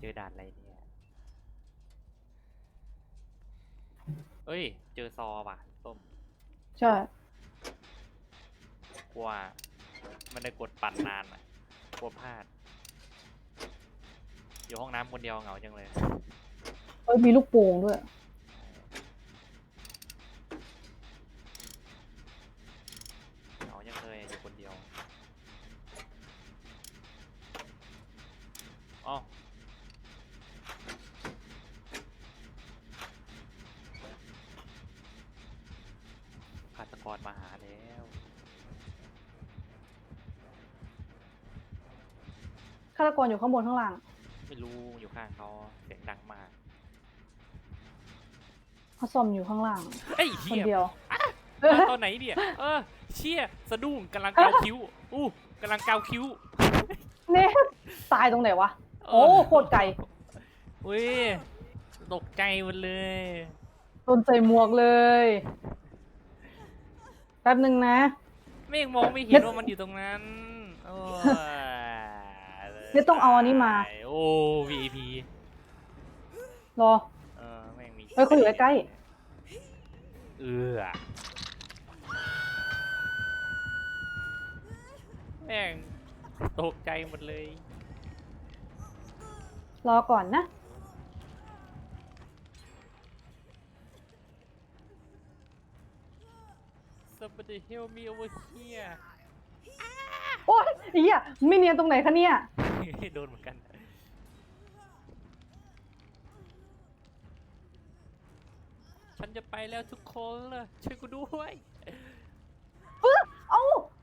เจอด่านอะไรเนี่ย เอ้ย เจอซอว่ะส้มใช่ กลัว มันได้กดปั่นนานอะกลัวพลาด อยู่ห้องน้ำคนเดียวเหงาจังเลย เอ้ยมีลูกโป่งด้วย เหงาจังเลยอยู่คนเดียวอ๋อฆาตก รมาหาแล้วฆาตกรอยู่ข้างบนข้างล่างไม่รู้อยู่ข้างเขาเสียงดังมากเขาซ่อมอยู่ข้างล่างเอ้ยคเฮีนยเดียว มาตอนไหนเนี่ยเออเชี่ยสะดุ้งกำลังเกาคิ้วอู้กำลังเกาคิ้วเนี่ยตายตรงไหนวะโอ้โคตรไกลเว้ยตกใจหมดเลยโดนใส่หมวกเลยแป๊บหนึ่งนะไม่ยังมองไม่เห็นว่ามันอยู่ตรงนั้นโอ้ยเนี่ยต้องเอาอันนี้มา โอ้ VIP รอ เออแม่งมีเฮ้ยเขาอยู่ใกล้ เออแม่งตกใจหมดเลย รอก่อนนะ Somebody help me over here โอ๊ยไอ้เหี้ยไม่เนียนตรงไหนคะเนี่ย โดนเหมือนกัน ฉันจะไปแล้วทุกคนเลยช่วยกูด้วยเอ้อเอ้า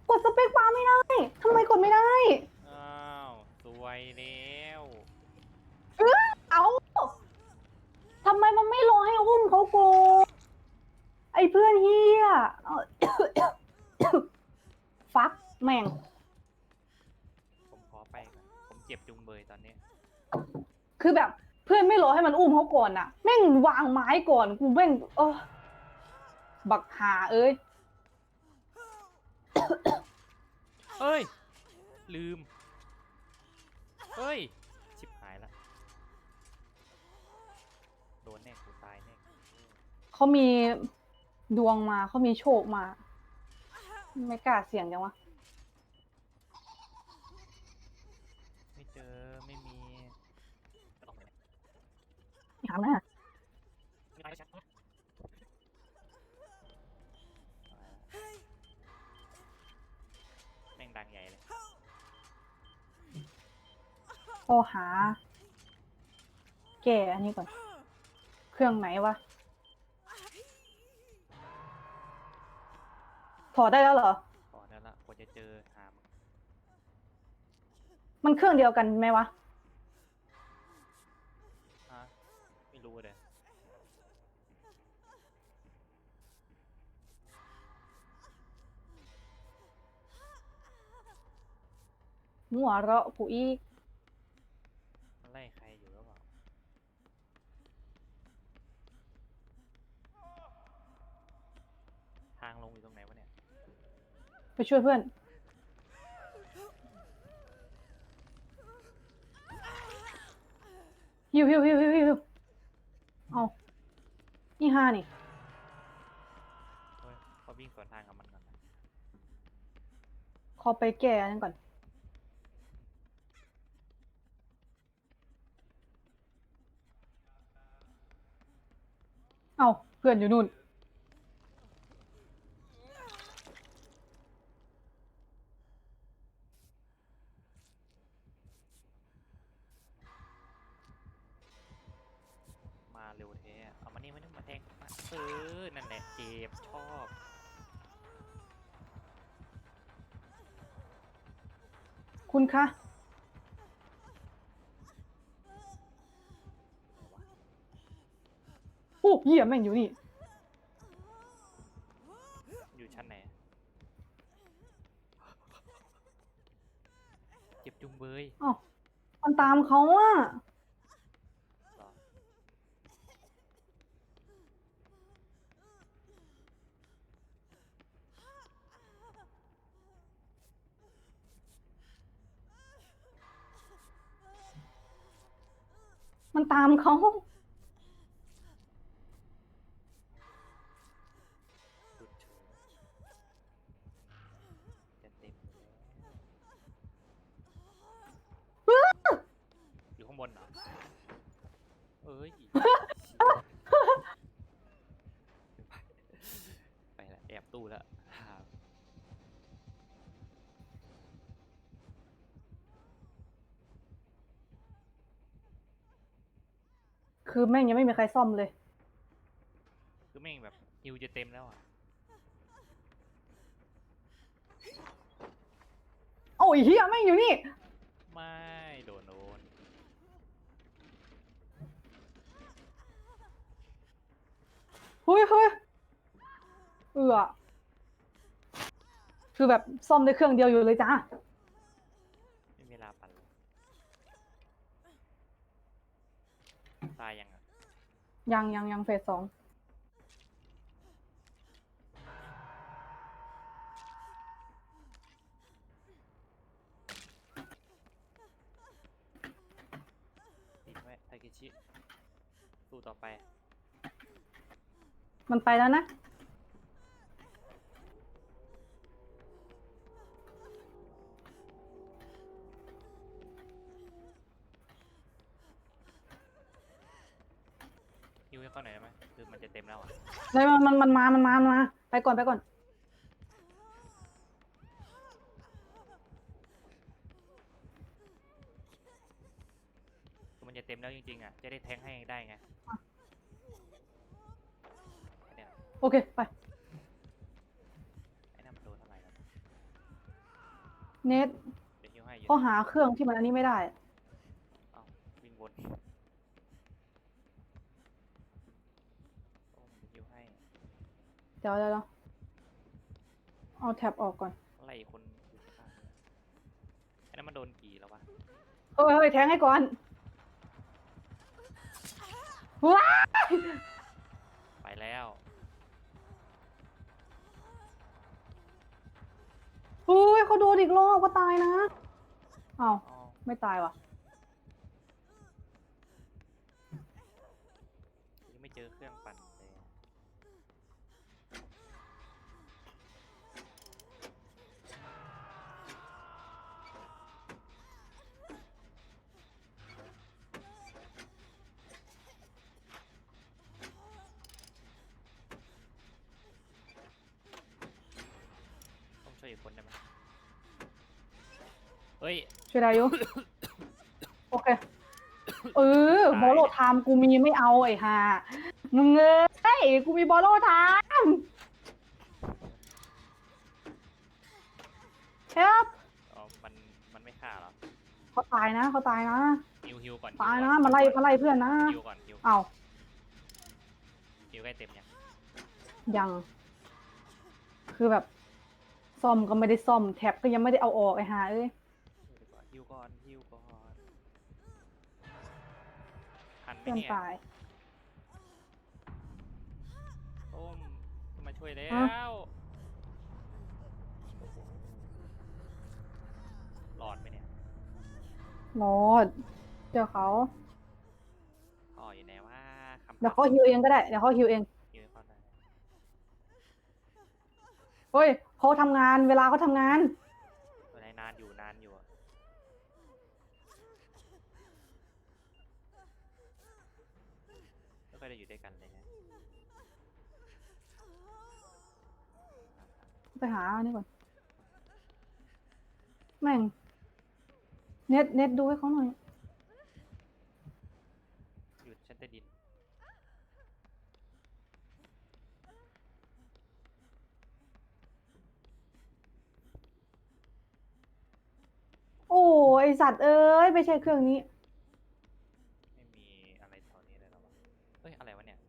กดสเปคบาร์ไม่ได้ทำไมกดไม่ได้อ้าวสวยแล้วเอ้อเอ้าทำไมมันไม่รอให้อุ้มเขาโกง ไอ้เพื่อนเฮียเอาฟักแม่ง ผมขอไปก่อนผมเจ็บจุงเบยตอนนี้ คือแบบเพื่อนไม่รอให้มันอุ้มเขาก่อนน่ะ แม่งวางไม้ก่อนกูแม่งเออบักหาเอ้ย เอ้ย ลืมเฮ้ย ชิบหายละ โดนแน่กูตายแน่ เขามี ดวงมาเขามีโชคมา ไม่กล้าเสี่ยงจังวะ ไม่เจอไม่มีถามนะไม่ได้ชัดแม่งดังใหญ่เลยโทรหา แก่อันนี้ก่อน เครื่องไหนวะ ถอดได้แล้วเหรอก่อนแล้วละกว่าจะเจอหามมันเครื่องเดียวกันไหมวะ ฮะไม่รู้เลยหัวเราะกูอีก มันไล่ใครอยู่หรือเปล่า ทางลงอยู่ตรงไหนวะเนี่ย ไปช่วยเพื่อน ฮิวฮิวฮิวฮิวฮิวเอานี่ห้านี่ เฮ้ยเขาวิ่งสวนทางกับมันก่อนนะขอไปแก้อันนั้นก่อน เอาเพื่อนอยู่นู่น เหี้ยแม่งอยู่นี่ อยู่ชั้นไหนเจ็บจุงเบยอ้าวมันตามเขาอะเหรอมันตามเขา อยู่ข้างบนเหรอเอ้ย ไปละแอบตู้แล้วครับคือแม่งยังไม่มีใครซ่อมเลย คือแม่งแบบฮิวจะเต็มแล้วอะโอ้ยเฮียแม่งอยู่นี่ ไม่โดนโดน เฮ้ยเฮ้ยเอือคือแบบซ่อมได้เครื่องเดียวอยู่เลยจ้าไม่มีเวลาปั่นเลยตายยังอะยังยังยังเฟสสองติดไว้ไทาเกชิสู้ต่อไป มันไปแล้วนะฮิวให้เขาหน่อยได้ไหมคือมันจะเต็มแล้วอะเลยมันมันมันมา มันมา มันมา ไปก่อนไปก่อน คือมันจะเต็มแล้วจริงๆอะ จะได้แทงให้ได้ไงไอ้เนี่ยโอเคไป ไอ้นั่นมันโดนอะไรครับเนทเดี๋ยวฮิวให้อยู่ก็หาเครื่องที่มันอันนี้ไม่ได้ เอ้าวิ่งวนโอ้มันจะฮิวให้เดี๋ยวเดี๋ยวเดี๋ยวเอาแท็บออกก่อน ไล่คนอยู่ข้างๆเนี่ยไอ้นั่นมันโดนกี่แล้ววะเฮ้ยเฮ้ยแทงให้ก่อน ว้าไปแล้ว เฮ้ยเขาโดนอีกรอบก็ตายนะอ้าวไม่ตายว่ะ ยังไม่เจอเครื่องปั่นเลยอะต้องช่วยอีกคน ได้ไหมเฮ้ย ช่วยได้อยู่โอเค เออบอลโลไทม์กูมีไม่เอาไอ้ห่ามึงเอ้ยกูมีบอลโลไทม์เฮลอ๋อมันมันไม่ฆ่าเหรอเขาตายนะเขาตายนะ ฮิวฮิวก่อนตายฮิวนะก่อมาไล่มาไล่เพื่อนนะ ฮิวก่อนฮิวเอาฮิวใกล้เต็มยังยัง คือแบบ ซ่อมก็ไม่ได้ซ่อมแท็บก็ยังไม่ได้เอาออกไอ้ห่าเอ้ยฮิวก่อนฮิวก่อนทันไหมเพื่อนเนี่ยตายโอ้มมาช่วยแล้ฮะวโอ้โหรอดไหมเนี่ยรอด เดี๋ยวเขาพ่ออยู่ไหนว่าคำเดี๋ยวเขาฮิวเองก็ได้ เดี๋ยวเขาฮิวเอง ฮิวให้เขาได้เฮ้ย เขาทำงานเวลาเขาทำงานเวลานานอยู่นานอยู่อะไม่ค่อยได้อยู่ด้วยกันเลยนะไปหาอันนี่ก่อนแม่ง เน็ตเน็ตดูให้เขาหน่อย อยู่ชั้นใต้ดิน โอ้ ไอสัตว์เอ้ยไม่ใช่เครื่องนี้ ไม่มีอะไรแถวนี้เลยหรอวะเฮ้ย อะไรวะเนี่ย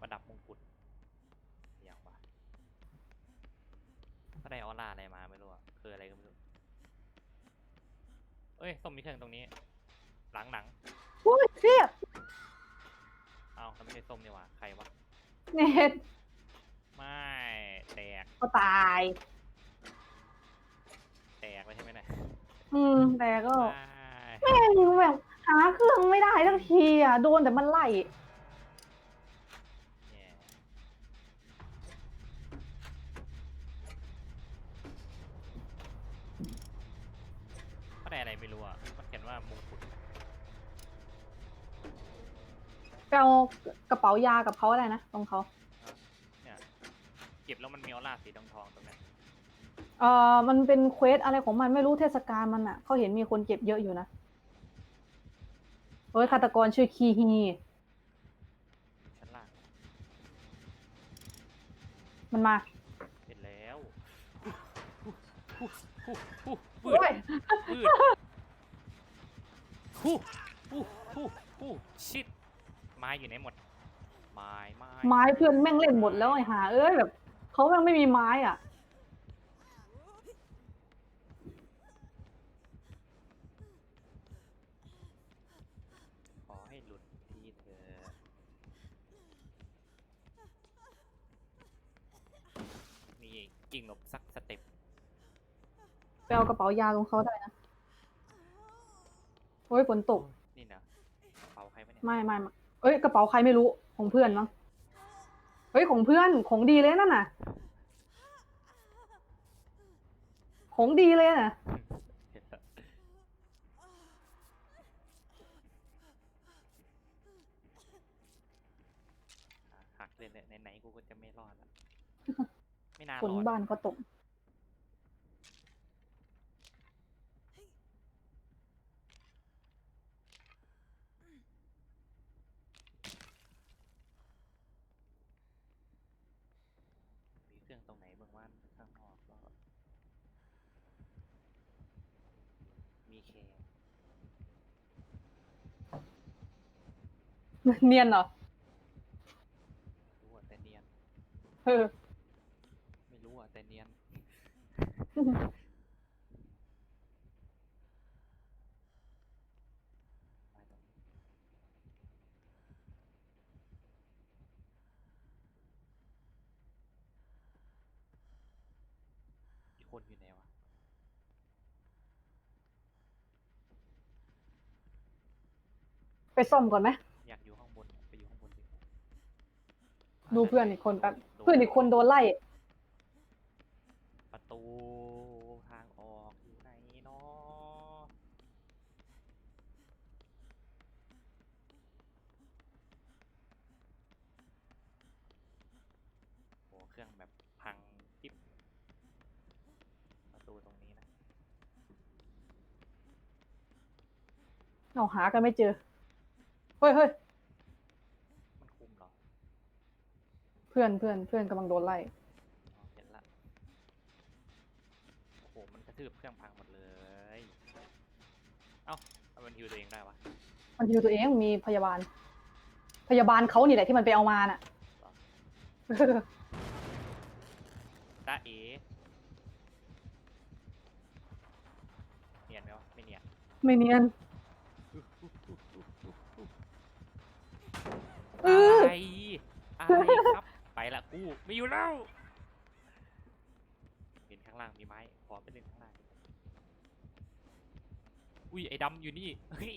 ประดับมงกุฎอย่างวะก็ได้ออร่าอะไรมาไม่รู้อะคืออะไรก็ไม่รู้ เอ้ยส้มมีเครื่องตรงนี้ หลังหนังอุ้ยเสียเอ้าแล้วไม่ใช่ส้มนี่หว่าใครวะ เน็ตไม่แตก ก็ตาย แตกเลยใช่ไหมเนี่ย อืมแต่ก็ไม่แม่งแบบหาเครื่องไม่ได้ทั้งทีอะโดนแต่มันไล่เนี่ยก็ได้อะไรไม่รู้อะมันเขียนว่ามงกุฎไปเอากระเป๋ายากับเขาอะไรนะตรงเขา เนี่ยเก็บแล้วมันมีออร่าสีทองทองๆตรงนั้น เอ่อมันเป็นเควสอะไรของมันไม่รู้เทศกาลมันอะเขาเห็นมีคนเก็บเยอะอยู่นะเฮ้ยฆาตกรชื่อคีฮีชั้นล่างมันมาเห็นแล้วฮู้ฮู้ฮู้ฮู้โอ้ยปืดฮู้ฮู้ฮู้ฮู้ชิดไม้อยู่ไหนหมด ไม้ไม้ไม้เพื่อนแม่งเล่นหมดแล้วไอ้หาเอ้ยแบบเขาแม่งไม่มีไม้อะ ขอให้หลุดทีเธอะนี่กิ่งหลบสักสเต็ป ไปเอากระเป๋ายาตรงเขาได้นะโอ้ยฝนตก นี่นะกระเป๋าใครปะเนี่ยไม่ไม่ไม่เอ้ยกระเป๋าใครไม่รู้ของเพื่อนมั้งเฮ้ยของเพื่อนของดีเลยนั่นน่ะ ของดีเลยน่ะ เห็นแล้วอะหักเลยเนี่ยไหนๆกูก็จะไม่รอดละไม่น่ารฝนอดบ้านก็ตก มีเครื่องตรงไหนบ้างว่าข้างนอกก็ มีแคร์เนียนเหรอรู้อะแต่เนียน เออ ไม่รู้อะแต่เนียนมาตรงนี้อีกคนอยู่ไหนวะ ไปซ่อมก่อนไหม อยากอยู่ข้างบนไปอยู่ข้างบนดีกว่าดูเพื่อนอีกคนแป๊บโดเพื่อนอีกคนโดนไล่ ประตูทางออกอยู่ไหนเนาะโหเครื่องแบบพังจิ๊บประตูตรงนี้นะ เอาหากันไม่เจอเฮ้ยเฮ้ยมันคุมเหรอเพื่อนเพื่อนเพื่อนกำลังโดนไล่อ๋อเห็นละ โอ้โห มันกระทืบเครื่องพังหมดเลย เอ้าทำไมมันฮิวตัวเองได้วะมันอยู่ตัวเองมีพยาบาล พยาบาลเขานี่แหละที่มันไปเอามาน่ะ ตาเอเนียนไหมวะ ไม่เนียน ไม่เนียน เอออะไรอะไรครับ ไปละกูไม่อยู่แล้วเห็นข้างล่างมีไม้ขอไปเล่นข้างล่างอุ้ยไอ้ดำอยู่นี่เฮ้ย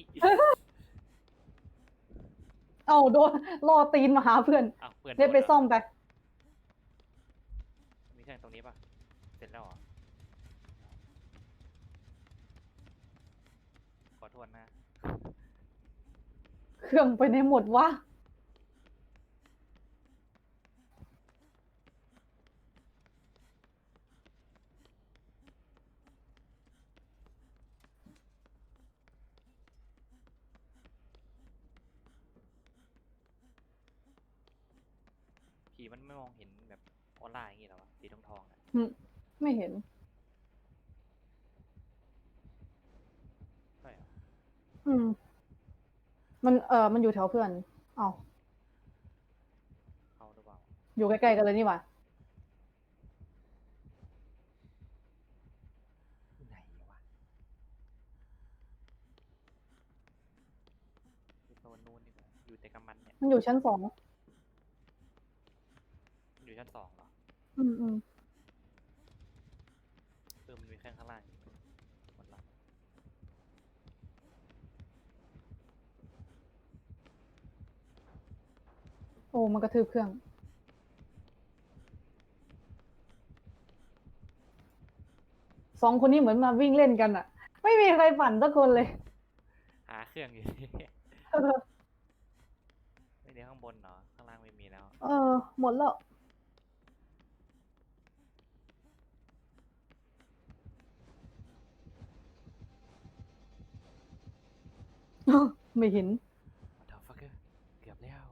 เอาโดนล่อตีนมาหาเพื่อนอ้าวเพื่อนเรียกไปโดนหรซ่อมไป มีเครื่องตรงนี้ปะเสร็จแล้วเหรอขอโทษนะ เครื่องไปในหมดวะ ผีมันไม่ม องเห็นแบบออร่าอย่างงี้เหรอวะสีทองทองๆอะไม่เห็น ใช่เหรออืม มันเออมันอยู่แถวเพื่อนเอาเข้าหรือเปล่าอยู่ใกล้ๆกันเลยนี่หว่าอยู่ไหนวะอยู่โซนนู้นดีกว่าอยู่แต่กับมันเนี่ย มันอยู่ชั้นสองมั สองเหรออืมอืมคือมันมีแค่ข้างล่างหมดละโอ้มันกระทืบเครื่อง สองคนนี้เหมือนมาวิ่งเล่นกันอะไม่มีใครฝันสักคนเลย หาเครื่องอยู่ดิไม่ได้ข้างบนเนาะข้างล่างไม่มีแล้ว เออ หมดแล้ว ไม่เห็น What the fucker เกือบแล้ว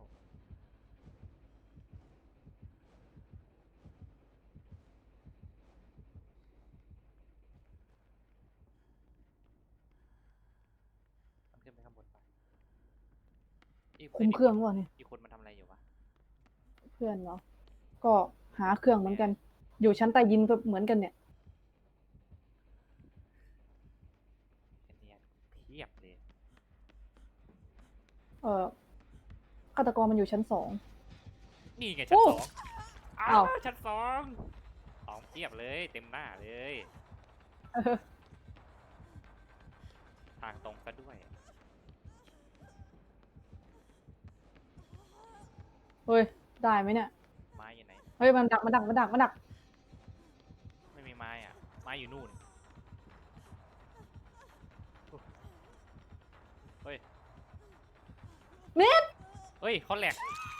มันขึ้นไปข้างบนไปอีกคุมเครื่องวะเนี่ย อีกคนมันทำอะไรอยู่วะ เพื่อนเหรอ ก็หาเครื่องเหมือนกัน อยู่ชั้นใต้ยินก็เหมือนกันเนี่ย ไอ้เนี่ยเพียบเลย เออฆาตกรมันอยู่ชั้นสอง นี่ไงชั้นโอ้สองอ้าอ้าววชั้นสองของเพียบเลยเต็มหน้าเลยเออทางตรงซะด้วย เฮ้ย ได้ไหมเนี่ย ไม้อยู่ไหน เฮ้ย มันดัก มันดัก มันดัก มันดัก ไม่มีไม้อะ ไม้อยู่นู่น เน็ตเฮ้ยเขาแหลก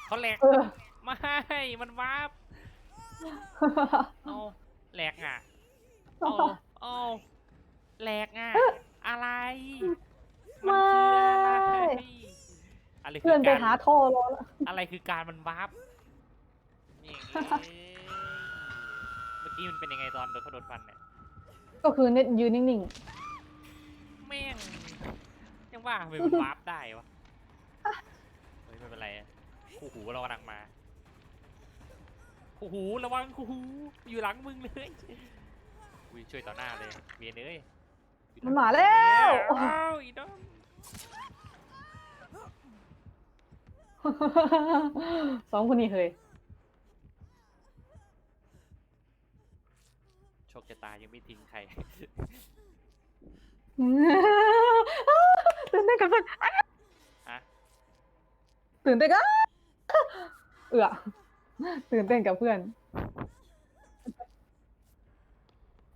เขาแหลกเออ ไม่มันวาร์ปเอาแหลกอะเอาเอาแหลกอะอะไรมันคืออะไรอะไรคืเพื่อนไปการหาท่อรอแล้วอะไรคือการมันวาร์ปนี่ไงเมื่อกี้มันเป็นยังไงตอนโดนเขาโดนฟันเนี่ย ก็คือเน็ตยืนนิ่งแม่งยังว่าทำไมมันวาร์ปได้วะ เฮ้ยไม่เป็นไรคู่หูเรากำลังมาคู่หูระวังคู่หูอยู่หลังมึงเลยวิช่วยต่อหน้าเลยเวียนเลยๆมันมาแล้วอ้าวอีน้องสองคนนี้เฮ้ยโชคชะตายังไม่ทิ้งใครตื่นเต้นกับเพื่อนอะ ตื่นเต้นกับเอือตื่นเต้นกับเพื่อน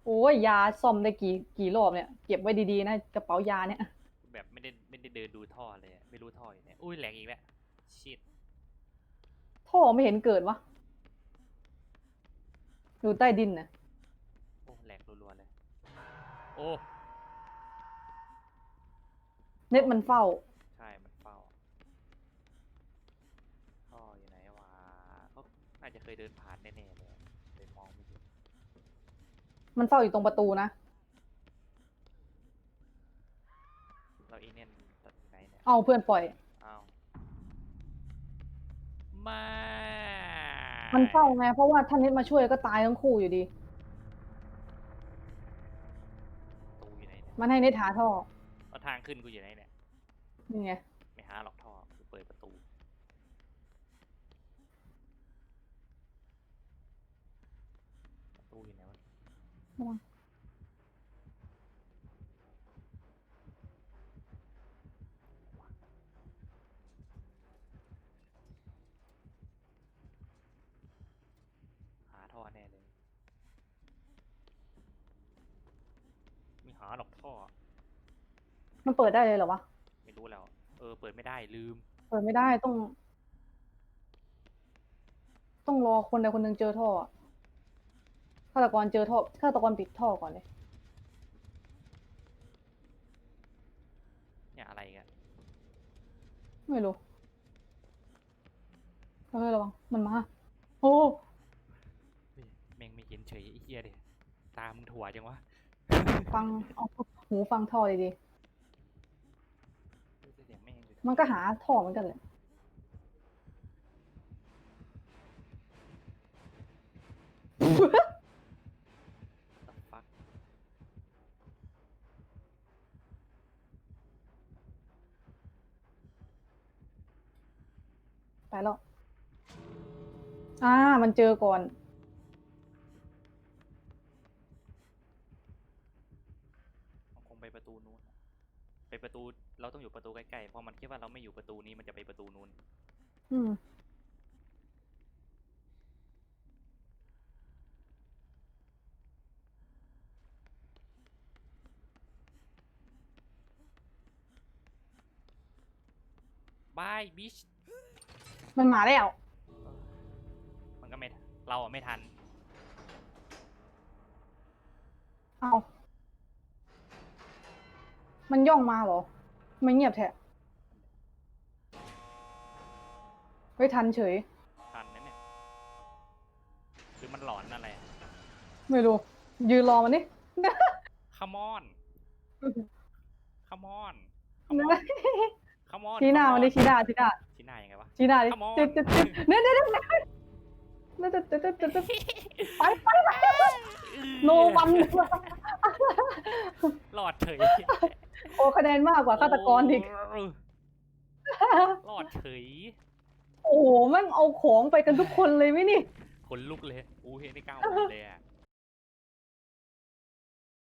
โอ้ยยาซ่อมได้กี่กี่รอบเนี่ย เก็บไว้ดีๆนะกระเป๋ายาเนี่ย แบบไม่ได้ไม่ได้เดินดูท่อเลยอะไม่รู้ท่ออยู่เนี่ยอุ้ยแหลกอีกแล้วชิดท่อไม่เห็นเกิดวะอยู่ใต้ดินนะโอ้แหลกรัวๆเลย โอ้ เน็ตมันเฝ้า ใช่ มันเฝ้าท่ออยู่ไหนวะ เขาน่าจะเคยเดินผ่านแน่ๆเลยเลยมองไม่เห็นมันเฝ้าอยู่ตรงประตูนะ เราอีเน่นตัดไหนเนี่ยเอาเพื่อนปล่อยเอาไมามันเฝ้าไง เพราะว่าถ้าเน็ตมาช่วยก็ตายทั้งคู่อยู่ดี ตูอยู่ไหนเนี่ยมันให้เน็ตหาท่อเอาทางขึ้นกูอยู่ไหนเนี่ย นี่ไง ไม่หาหรอกท่อกูเปิดประตู ประตูอยู่ไหนวะ ระวัง หาท่อแน่เลยไม่หาหรอกท่อ มันเปิดได้เลยเหรอวะ ไม่รู้แล้ว เออ เปิดไม่ได้ลืม เปิดไม่ได้ต้อง ต้องรอคนใดคนหนึ่งเจอท่ออะฆาตกรเจอท่อฆาตกรปิดท่อก่อนเลย เนี่ยอะไรกันไม่รู้เฮ้ยระวังมันมา โอ้เฮ้ยแม่งไม่เห็นเฉยไอ้เหี้ยเดียตามึงถั่วจังวะ ฟังเอาหูฟังท่อดีเฮ้ยเสียงแมันก็หาท่อเหมือนกันเลยฟักไปแล้ว อ่า มันเจอก่อน มันคงไปประตูนู้นอะไปประตู เราต้องอยู่ประตูใกล้ๆเพราะมันคิดว่าเราไม่อยู่ประตูนี้มันจะไปประตูนู้นอืมบายบิชมันมาแล้ว มันก็ไม่เราไม่ทัน เอา มันย่องมาเหรอ ไม่เงียบแทะไม่ทันเฉย ทันนะเนี่ยคือมันหลอนอะไรไม่รู้ ยืนรอมันนี่ขมอนขมอนขมอนชี้หน้ามันดิชี้หน้าชี้หน้าชี้หน้ายังไงวะชี้หน้าดิตึ๊ดตึ๊ดตึ๊ดเนี่ยเนี่ยเนี่ยเนี่ยดตึ๊ดตึ๊ดตึ๊ดตึ๊ดไปไปไปโนวันหลอดเฉย โอ้คะแนนมากกว่าฆาตกรอีกโหลอดเฉยโอ้โหแม่งเอาของไปกันทุกคนเลยไหมนี่ขนลุกเลย อู้เฮ้ยนี่ก้าวหมดเลยอะ